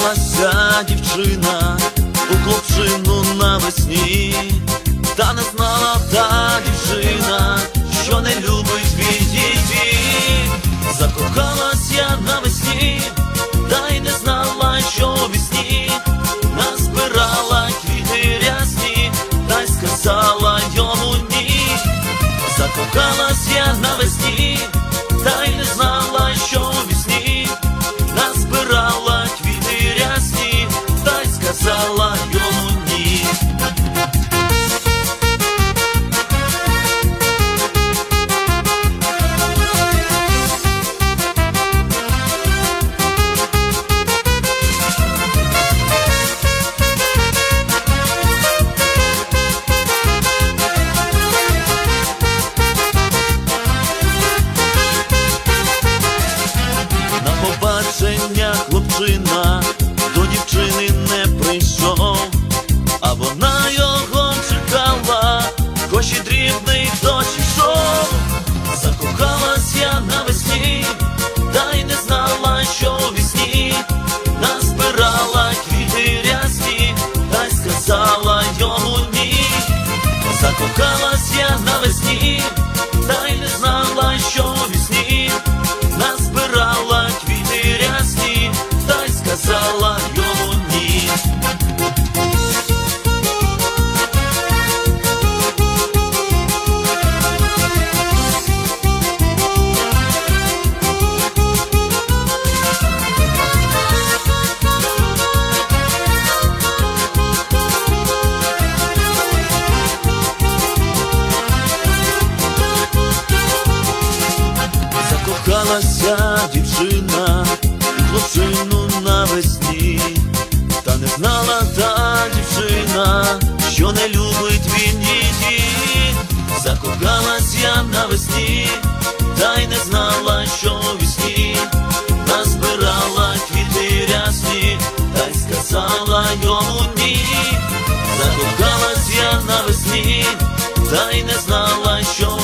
закохалася дівчина у хлопчину навесні, та не знала та дівчина. І дощ йшов. Закохалась я навесні, та й не знала, що вісні назбирала квіти рясні, та й сказала йому ні. Закохалась я навесні, Закохалася дівчина хлопчину навесні, та не знала та дівчина, що не любить він її. Закохалась я навесні, та й не знала, що вісні назбирала квіти рясні, та й сказала йому ні. Закохалась я навесні, та й не знала, що